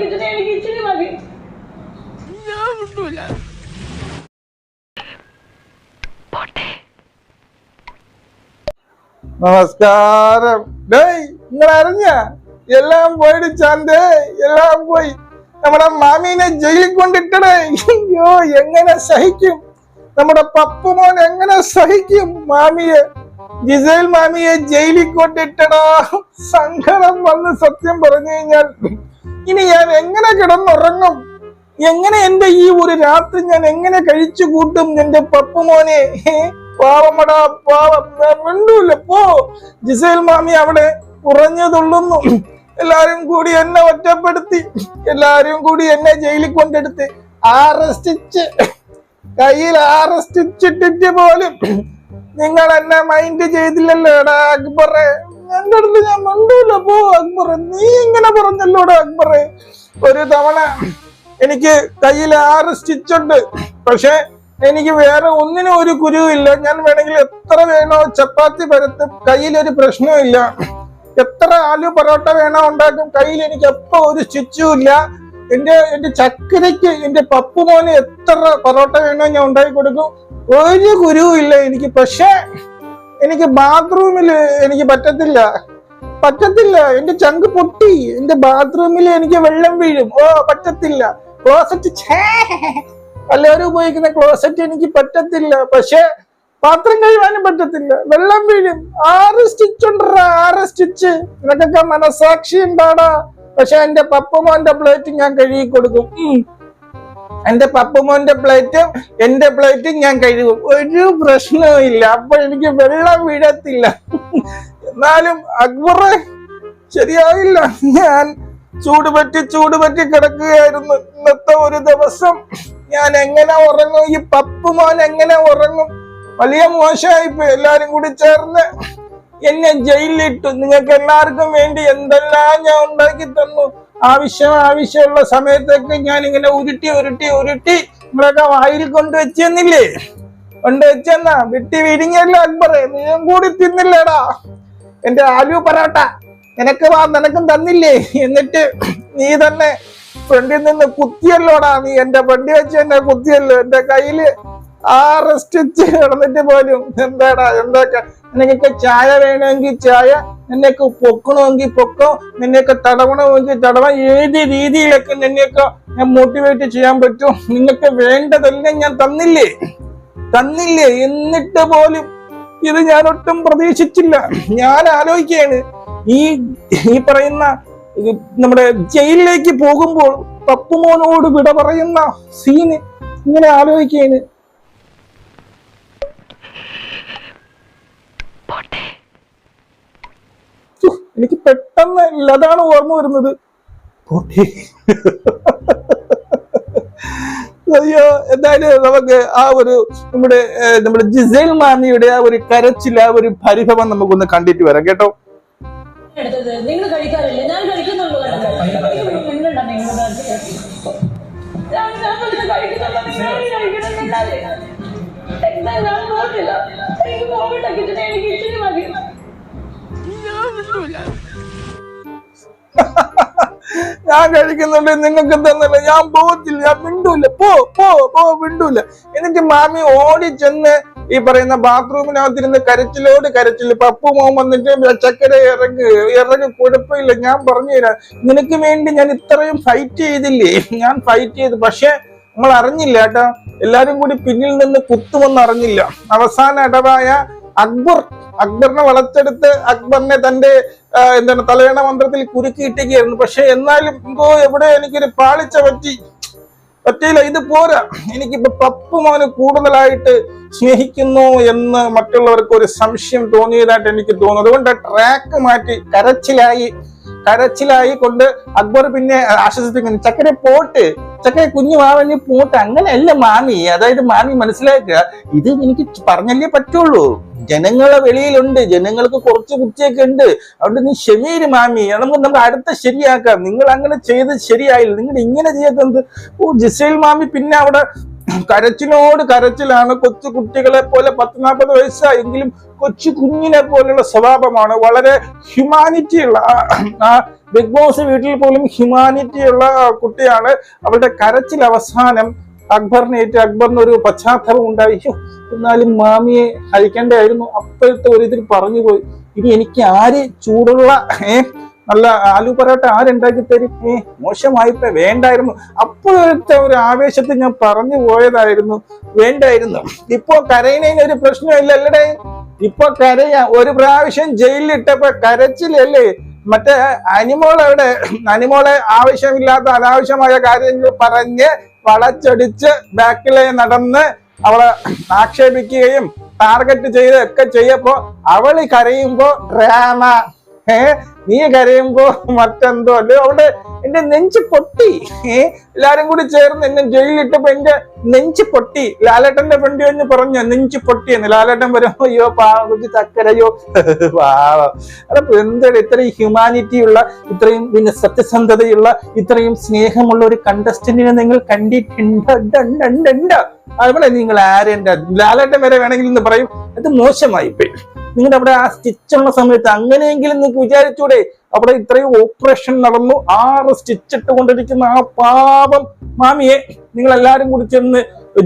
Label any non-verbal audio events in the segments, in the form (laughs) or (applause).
കിച്ചണ എനിക്ക് ഇച്ചിരി മതി. നമസ്കാരം. ഡേയ് നിങ്ങൾ അറിഞ്ഞ? എല്ലാം പോയിട്ട് ചാന്തേ എല്ലാം പോയി. നമ്മുടെ മാമീനെ ജയിലിൽ കൊണ്ടിട്ടടേ. അയ്യോ എങ്ങനെ സഹിക്കും? നമ്മുടെ പപ്പുമോൻ എങ്ങനെ സഹിക്കും മാമിയെ? ജിസേൽ മാമിയെ ജയിലിൽ കൊണ്ടിട്ടടാ. സങ്കടം വന്ന് സത്യം പറഞ്ഞു കഴിഞ്ഞാൽ ഇനി ഞാൻ എങ്ങനെ കിടന്നുറങ്ങും? എങ്ങനെ എന്റെ ഈ ഒരു രാത്രി ഞാൻ എങ്ങനെ കഴിച്ചു കൂട്ടും എന്റെ പപ്പുമോനെ പാവമടാ പാവം പോ. ജിസേൽ മാമി അവിടെ ഉറഞ്ഞതുള്ളുന്നു. എല്ലാരും കൂടി എന്നെ ഒറ്റപ്പെടുത്തി. എല്ലാരും കൂടി എന്നെ ജയിലിൽ കൊണ്ടെടുത്ത് ആറസ്റ്റിച്ച് കയ്യിൽ ആറസ്റ്റിച്ചിട്ടിട്ട് പോലും നിങ്ങൾ എന്നെ മൈൻഡ് ചെയ്തില്ലല്ലോ എടാ അക്ബറെ. എന്റെ ഞാൻ മണ്ടൂല. പോ നീ ഇങ്ങനെ പറഞ്ഞല്ലോടെ അക്ബറെ. ഒരു തവണ എനിക്ക് കയ്യിൽ ആറ് സ്റ്റിച്ച് ഉണ്ട്. പക്ഷെ എനിക്ക് വേറെ ഒന്നിനും ഒരു കുരുവില്ല ഞാൻ വേണമെങ്കിൽ എത്ര വേണോ ചപ്പാത്തി പരത്ത്. കയ്യിലൊരു പ്രശ്നവും എത്ര ആലു പൊറോട്ട വേണോ ഉണ്ടാക്കും. കയ്യിൽ എനിക്ക് എപ്പോ ഒരു സ്റ്റിച്ചും ഇല്ല. എന്റെ എന്റെ ചക്കരയ്ക്ക് എന്റെ പപ്പുമോന് എത്ര പൊറോട്ട വേണോ ഞാൻ ഉണ്ടാക്കി കൊടുക്കും. ഒരു കുരുവും ഇല്ല എനിക്ക്. പക്ഷേ എനിക്ക് ബാത്റൂമിൽ എനിക്ക് പറ്റത്തില്ല. പറ്റത്തില്ല. എന്റെ ചങ്ക് പൊട്ടി. എന്റെ ബാത്റൂമിൽ എനിക്ക് വെള്ളം വീഴും. ഓ പറ്റത്തില്ല. ക്ലോസറ്റ് എല്ലാവരും ഉപയോഗിക്കുന്ന ക്ലോസറ്റ് എനിക്ക് പറ്റത്തില്ല. പക്ഷെ പാത്രം കഴിവാനും പറ്റത്തില്ല. വെള്ളം വീഴും. ആറ് സ്റ്റിച്ച് ഉണ്ടാ ആറ് സ്റ്റിച്ച്. നിനക്കൊക്കെ മനസാക്ഷി ഉണ്ടാടാ പക്ഷെ എന്റെ പപ്പമോന്റെ പ്ലേറ്റ് ഞാൻ കഴുകി കൊടുക്കും. എന്റെ പപ്പുമോന്റെ പ്ലേറ്റും എന്റെ പ്ലേറ്റും ഞാൻ കഴുകും. ഒരു പ്രശ്നവും ഇല്ല അപ്പൊ എനിക്ക് വെള്ളം വീഴത്തില്ല എന്നാലും അക്ബറെ ശരിയായില്ല. ഞാൻ ചൂട് പറ്റി ചൂട് കിടക്കുകയായിരുന്നു. ഇന്നത്തെ ഒരു ദിവസം ഞാൻ എങ്ങനെ ഉറങ്ങും? ഈ പപ്പുമോൻ എങ്ങനെ ഉറങ്ങും? വലിയ മോശമായിപ്പോ എല്ലാരും കൂടി ചേർന്ന് എന്നെ ജയിലിലിട്ടു. നിങ്ങൾക്ക് എല്ലാവർക്കും വേണ്ടി എന്തെല്ലാം ഞാൻ ഉണ്ടാക്കി തന്നു? ആവശ്യം ആവശ്യമുള്ള സമയത്തൊക്കെ ഞാൻ ഇങ്ങനെ ഉരുട്ടി ഉരുട്ടി ഉരുട്ടി നിങ്ങളൊക്കെ വായിൽ കൊണ്ടുവച്ചെന്നില്ലേ കൊണ്ടുവച്ചെന്നാ വിട്ടി വിരിഞ്ഞല്ലോ അക്ബറെ നീയും കൂടി തിന്നില്ലേടാ. എന്റെ ആലു പൊറോട്ട നിനക്ക് വാ നിനക്കും തന്നില്ലേ? എന്നിട്ട് നീ തന്നെ ഫ്രണ്ടിൽ നിന്ന് കുത്തിയല്ലോടാ നീ എന്റെ വണ്ടി വെച്ച് എന്നെ കുത്തിയല്ലോ. എന്റെ കയ്യിൽ ആ സ്റ്റിച്ച് കിടന്നിട്ട് പോലും എന്താടാ എന്തൊക്കെ? നിനക്കൊക്കെ ചായ വേണമെങ്കിൽ ചായ നിന്നെയൊക്കെ പൊക്കണമെങ്കിൽ പൊക്കോ നിന്നെയൊക്കെ തടവണമെങ്കിൽ തടവാൻ ഏത് രീതിയിലൊക്കെ നിന്നെയൊക്കെ ഞാൻ മോട്ടിവേറ്റ് ചെയ്യാൻ പറ്റും? നിങ്ങൾക്ക് വേണ്ടതെല്ലാം ഞാൻ തന്നില്ലേ? തന്നില്ലേ? എന്നിട്ട് പോലും ഇത് ഞാൻ ഒട്ടും പ്രതീക്ഷിച്ചില്ല. ഞാൻ ആലോചിക്കുകയാണ്. ഈ ഈ പറയുന്ന നമ്മുടെ ജയിലിലേക്ക് പോകുമ്പോൾ പപ്പുമോനോട് വിട പറയുന്ന സീന് ഇങ്ങനെ ആലോചിക്കുകയാണ്. എനിക്ക് പെട്ടെന്ന് അതാണ് ഓർമ്മ വരുന്നത് പോട്ടെ. അയ്യോ എന്തായാലും നമുക്ക് ആ ഒരു നമ്മുടെ നമ്മുടെ ജിസേൽ മാമിയുടെ ആ ഒരു കരച്ചിൽ ആ ഒരു പരിഭവം നമുക്കൊന്ന് കണ്ടിട്ട് വരാം കേട്ടോ എടുത്തത് നിങ്ങൾ കഴിക്കാറില്ലേ ഞാൻ കഴിക്കുന്നുള്ളൂ കഴിക്കുന്നുണ്ടോ? എനിക്ക് ഇച്ചിരി മതി (laughs) ഞാൻ കഴിക്കുന്നുണ്ട് നിങ്ങൾക്ക് തന്നില്ല ഞാൻ പോകത്തില്ല ഞാൻ മിണ്ടൂല. പോ പോ പോ മിണ്ടൂല. എന്നിട്ട് മാമി ഓടി ചെന്ന് ഈ പറയുന്ന ബാത്റൂമിനകത്തിരുന്ന് കരച്ചിലോട് കരച്ചിൽ പപ്പു മോൻ വന്നിട്ട് ചക്കര ഇറങ്ങ് ഇറങ്ങ് കുഴപ്പമില്ല ഞാൻ പറഞ്ഞു തരാം. നിനക്ക് വേണ്ടി ഞാൻ ഇത്രയും ഫൈറ്റ് ചെയ്തില്ലേ? ഞാൻ ഫൈറ്റ് ചെയ്ത് പക്ഷെ നമ്മൾ അറിഞ്ഞില്ല കേട്ടോ. എല്ലാരും കൂടി പിന്നിൽ നിന്ന് കുത്തുമെന്ന് അറിഞ്ഞില്ല. അവസാന ഇടവായ അക്ബർ അക്ബറിനെ വളച്ചെടുത്ത് അക്ബറിനെ തന്റെ എന്താണ് തലയണ മന്ത്രത്തിൽ കുരുക്കിയിട്ടിരിക്കുകയായിരുന്നു. പക്ഷെ എന്നാലും എന്തോ എവിടെ എനിക്കൊരു പാളിച്ച പറ്റി. പറ്റിയില്ല ഇത് പോരാ. എനിക്കിപ്പോ പപ്പു മോന് കൂടുതലായിട്ട് സ്നേഹിക്കുന്നു എന്ന് മറ്റുള്ളവർക്ക് ഒരു സംശയം തോന്നിയതായിട്ട് എനിക്ക് തോന്നുന്നു. അതുകൊണ്ട് ട്രാക്ക് മാറ്റി കരച്ചിലായി കരച്ചിലായി കൊണ്ട് അക്ബർ പിന്നെ ആശ്വസിപ്പിക്കുന്നു. ചക്കരെ പോട്ട്. ചക്കരെ കുഞ്ഞു മാവഞ്ഞ് പോട്ട് അങ്ങനെയല്ല മാമി. അതായത് മാമി മനസ്സിലാക്കുക ഇത് എനിക്ക് പറഞ്ഞല്ലേ പറ്റുള്ളൂ. ജനങ്ങളെ വെളിയിലുണ്ട് ജനങ്ങൾക്ക് കുറച്ച് കുട്ടിയൊക്കെ ഉണ്ട്. അതുകൊണ്ട് നീ ക്ഷമീര് മാമി. നമുക്ക് നമുക്ക് അടുത്ത ശരിയാക്കാം. നിങ്ങൾ അങ്ങനെ ചെയ്ത് ശരിയായില്ല. നിങ്ങൾ ഇങ്ങനെ ചെയ്യാത്തത് ഓ ജിസൈൽ മാമി പിന്നെ അവിടെ കരച്ചിലോട് കരച്ചിലാണ് കൊച്ചു കുട്ടികളെ പോലെ പത്ത് നാൽപ്പത് വയസ്സായെങ്കിലും കൊച്ചു കുഞ്ഞിനെ പോലുള്ള സ്വഭാവമാണ്. വളരെ ഹ്യൂമാനിറ്റി ഉള്ള ആ- ബിഗ് ബോസ് വീട്ടിൽ പോലും ഹ്യൂമാനിറ്റി ഉള്ള കുട്ടിയാണ്. അവളുടെ കരച്ചിൽ അവസാനം അക്ബറിനേറ്റ് അക്ബറിന് ഒരു പശ്ചാത്തലം ഉണ്ടായി. "ശ്ശോ, എന്നാലും മാമിയെ അയക്കേണ്ടായിരുന്നു അപ്പോഴത്തെ ഒരു ഇതിൽ പറഞ്ഞു പോയി ഇനി എനിക്ക് ആര് ചൂടുള്ള ഏ നല്ല ആലു പൊറോട്ട ആരുണ്ടാക്കി തരും. ഏ മോശമായിപ്പോ വേണ്ടായിരുന്നു. അപ്പോഴത്തെ ഒരു ആവേശത്തിൽ ഞാൻ പറഞ്ഞു പോയതായിരുന്നു. വേണ്ടായിരുന്നു. ഇപ്പോ കരയുന്നതിന് ഒരു പ്രശ്നമില്ല അല്ലടെ ഇപ്പൊ കരയ ഒരു പ്രാവശ്യം ജയിലിലിട്ടപ്പോ കരച്ചിലല്ലേ? മറ്റേ അനിമോളവിടെ അനിമോളെ ആവശ്യമില്ലാത്ത അനാവശ്യമായ കാര്യങ്ങൾ പറഞ്ഞ് വളച്ചൊടിച്ച് ബാക്കിലെ നടന്ന് അവളെ ആക്ഷേപിക്കുകയും ടാർഗറ്റ് ചെയ്ത് ഒക്കെ ചെയ്യപ്പോ അവൾ കരയുമ്പോ ഡ്രാമ നീ കരയുമ്പോ മറ്റെന്തോ അല്ലയോ അവിടെ എന്റെ നെഞ്ച് പൊട്ടി. എല്ലാരും കൂടി ചേർന്ന് എന്നെ ജയിലിട്ടപ്പോ എന്റെ നെഞ്ച് പൊട്ടി. ലാലേട്ടന്റെ പെണ്ടി ഒന്ന് പറഞ്ഞു നെഞ്ച് പൊട്ടി എന്ന്. ലാലേട്ടൻ പറയുമ്പോ അയ്യോ പാവം കുഞ്ഞ് ചക്കരയോ (laughs) പാവം. അപ്പൊ എന്താണ് ഇത്രയും ഹ്യൂമാനിറ്റി ഉള്ള ഇത്രയും പിന്നെ സത്യസന്ധതയുള്ള ഇത്രയും സ്നേഹമുള്ള ഒരു കണ്ടസ്റ്റന്റിനെ നിങ്ങൾ കണ്ടിട്ടുണ്ട്? അതുപോലെ നിങ്ങൾ ആരെന്റെ ലാലേട്ടൻ വരെ വേണമെങ്കിൽ എന്ന് പറയും അത് മോശമായി പോയി. നിങ്ങളുടെ അവിടെ ആ സ്റ്റിച്ച് ഉള്ള സമയത്ത് അങ്ങനെയെങ്കിലും നിങ്ങൾക്ക് വിചാരിച്ചൂടെ അവിടെ ഇത്രയും ഓപ്പറേഷൻ നടന്നു. ആറ് സ്റ്റിച്ച് ഇട്ട് കൊണ്ടിരിക്കുന്ന ആ പാപം മാമിയെ നിങ്ങൾ എല്ലാരും കൂടി ചെന്ന്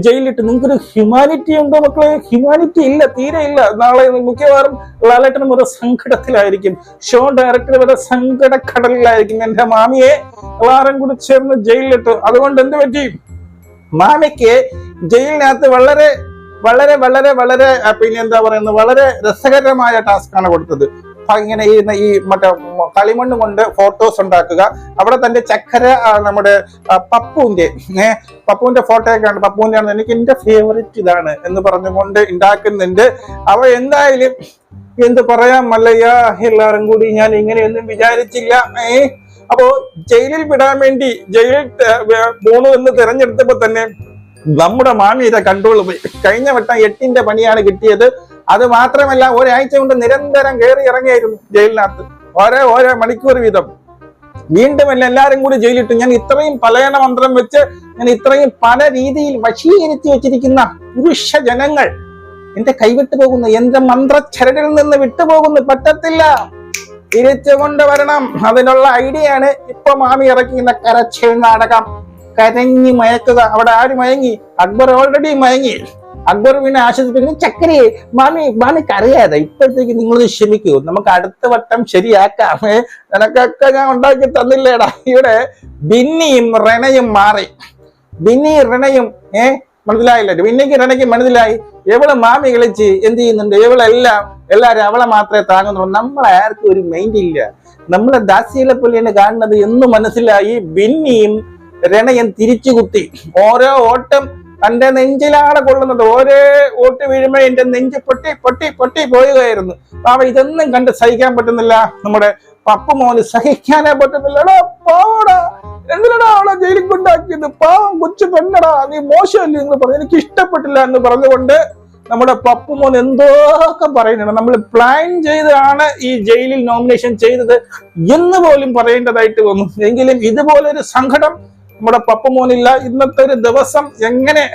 ജയിലിട്ട് നിങ്ങൾക്കൊരു ഹ്യൂമാനിറ്റി ഉണ്ടോ മക്കളെ? ഹ്യൂമാനിറ്റി ഇല്ല തീരെ ഇല്ല. നാളെ മിക്കവാറും ലാലേട്ടൻ വരെ സങ്കടത്തിലായിരിക്കും. ഷോ ഡയറക്ടർ വരെ സങ്കടക്കടലിലായിരിക്കും എന്റെ മാമിയെ. എല്ലാരും കൂടി ചേർന്ന് ജയിലിലിട്ട്. അതുകൊണ്ട് എന്ത് പറ്റി? മാമിക്ക് ജയിലിനകത്ത് വളരെ വളരെ വളരെ വളരെ പിന്നെ എന്താ പറയുന്നത്? വളരെ രസകരമായ ടാസ്ക് ആണ് കൊടുത്തത്. ഇങ്ങനെ ഈ ഈ മറ്റേ കളിമണ്ണ് കൊണ്ട് ഫോട്ടോസ് ഉണ്ടാക്കുക. അവിടെ തന്റെ ചക്കര നമ്മുടെ പപ്പുവിന്റെ പപ്പുവിന്റെ ഫോട്ടോ ഒക്കെ ആണ് പപ്പുവിന്റെ ആണ് എനിക്ക് എന്റെ ഫേവറേറ്റ് ഇതാണ് എന്ന് പറഞ്ഞുകൊണ്ട് ഉണ്ടാക്കുന്നുണ്ട്. അവ എന്തായാലും എന്ത് പറയാ മല്ലയ്യ എല്ലാവരും കൂടി ഞാൻ ഇങ്ങനെയൊന്നും വിചാരിച്ചില്ല ഏ. അപ്പോ ജയിലിൽ വിടാൻ വേണ്ടി ജയിലിൽ പോണു എന്ന് തിരഞ്ഞെടുത്തപ്പോ തന്നെ നമ്മുടെ മാമിയുടെ കൺട്രോൾ കഴിഞ്ഞ വട്ടം എട്ടിന്റെ പണിയാണ് കിട്ടിയത്. അത് മാത്രമല്ല ഒരാഴ്ച കൊണ്ട് നിരന്തരം കയറി ഇറങ്ങിയായിരുന്നു ജയിലിനകത്ത്. ഓരോ ഓരോ മണിക്കൂർ വീതം. വീണ്ടും എന്നെ എല്ലാരും കൂടി ജയിലിട്ടു. ഞാൻ ഇത്രയും പലയണ മന്ത്രം വെച്ച് ഞാൻ ഇത്രയും പല രീതിയിൽ വശീകരിച്ചു വെച്ചിരിക്കുന്ന പുരുഷ ജനങ്ങൾ എന്റെ കൈവിട്ടു പോകുന്നു. എന്റെ മന്ത്രച്ചരടിൽ നിന്ന് വിട്ടുപോകുന്നു പറ്റത്തില്ല. തിരിച്ചു കൊണ്ടുവരണം. അതിനുള്ള ഐഡിയ ആണ് ഇപ്പൊ മാമി ഇറക്കിയുന്ന കരച്ചിൽ നാടകം. കരഞ്ഞു മയക്കുക. അവിടെ ആര് മയങ്ങി? അക്ബർ ഓൾറെഡി മയങ്ങി. അക്ബർ പിന്നെ ആശ്വസിപ്പിക്കുന്നു. ചക്രി മാമി മാമിക്ക് അറിയാതെ ഇപ്പോഴത്തേക്ക് നിങ്ങൾ ക്ഷമിക്കൂ. നമുക്ക് അടുത്ത വട്ടം ശരിയാക്കാം. നിനക്കൊക്കെ ഞാൻ ഉണ്ടാക്കി തന്നില്ലേടാ. ഇവിടെ ബിന്നിയും റെണയും മാറി. ബിന്നി റിണയും ഏ മനസ്സിലായില്ല? ബിന്നിക്ക് റിണയ്ക്ക് മനസ്സിലായി. എവൾ മാമി കളിച്ച് എന്ത് ചെയ്യുന്നുണ്ട്? എവളെല്ലാം എല്ലാരും അവളെ മാത്രമേ താങ്ങുന്നുള്ളൂ. നമ്മളെ ആർക്കും ഒരു മൈൻഡ് ഇല്ല. നമ്മളെ ദാസികളെ പോലെയാണ് കാണുന്നത് എന്ന് മനസ്സിലായി ബിന്നിയും രണയൻ തിരിച്ചു കുത്തി. ഓരോ ഓട്ടം തന്റെ നെഞ്ചിലാണ് കൊള്ളുന്നത്. ഓരോ ഓട്ട് വീഴുമ്പോ എന്റെ നെഞ്ച് പൊട്ടി പൊട്ടി പൊട്ടി പോവുകയായിരുന്നു. പാവ ഇതൊന്നും കണ്ട് സഹിക്കാൻ പറ്റുന്നില്ല. നമ്മുടെ പപ്പു മോന് സഹിക്കാനേ പറ്റുന്നില്ലടാ പാവടാ. എന്തിനടാ അവളെ ജയിലിൽ കൊണ്ടാക്കിയത്? പാവം കൊച്ചു പെണ്ണടാ. നീ മോശമല്ലേ എന്ന് പറഞ്ഞു. എനിക്ക് ഇഷ്ടപ്പെട്ടില്ല എന്ന് പറഞ്ഞുകൊണ്ട് നമ്മുടെ പപ്പു മോൻ എന്തൊക്കെ പറയുന്നുണ്ട്. നമ്മൾ പ്ലാൻ ചെയ്താണ് ഈ ജയിലിൽ നോമിനേഷൻ ചെയ്തത് എന്ന് പോലും പറയേണ്ടതായിട്ട് വന്നു. എങ്കിലും ഇതുപോലൊരു സങ്കടം നമ്മുടെ പപ്പുമോനില്ല ഇന്നത്തെ ഒരു ദിവസം എങ്ങനെ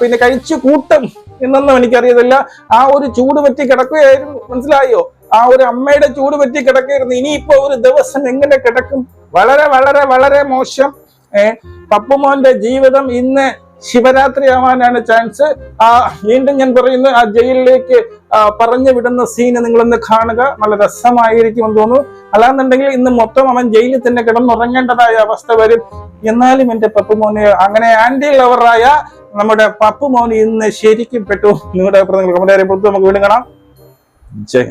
പിന്നെ കഴിച്ചു കൂട്ടും എന്നൊന്നും എനിക്കറിയത്തില്ല. ആ ഒരു ചൂട് പറ്റി കിടക്കുകയായിരുന്നു. മനസ്സിലായോ? ആ ഒരു അമ്മയുടെ ചൂട് പറ്റി കിടക്കുകയായിരുന്നു. ഇനിയിപ്പോ ഒരു ദിവസം എങ്ങനെ കിടക്കും? വളരെ വളരെ വളരെ മോശം. ഏഹ് പപ്പുമോന്റെ ജീവിതം ഇന്ന് ശിവരാത്രി ആവാനാണ് ചാൻസ് ആ വീണ്ടും ഞാൻ പറയുന്നു ആ ജയിലിലേക്ക് പറഞ്ഞു വിടുന്ന സീന് നിങ്ങളൊന്ന് കാണുക. നല്ല രസമായിരിക്കുമെന്ന് തോന്നുന്നു. അല്ലാന്നുണ്ടെങ്കിൽ ഇന്ന് മൊത്തം അവൻ ജയിലിൽ തന്നെ കിടന്നുറങ്ങേണ്ടതായ അവസ്ഥ വരും. എന്നാലും എന്റെ പപ്പുമോന് അങ്ങനെ ആന്റി ലവറായ നമ്മുടെ പപ്പുമോന് ഇന്ന് ശരിക്കും പെട്ടു. നിങ്ങളുടെ കമന്റ് നമുക്ക് വീണ്ടും കാണാം. ജയ്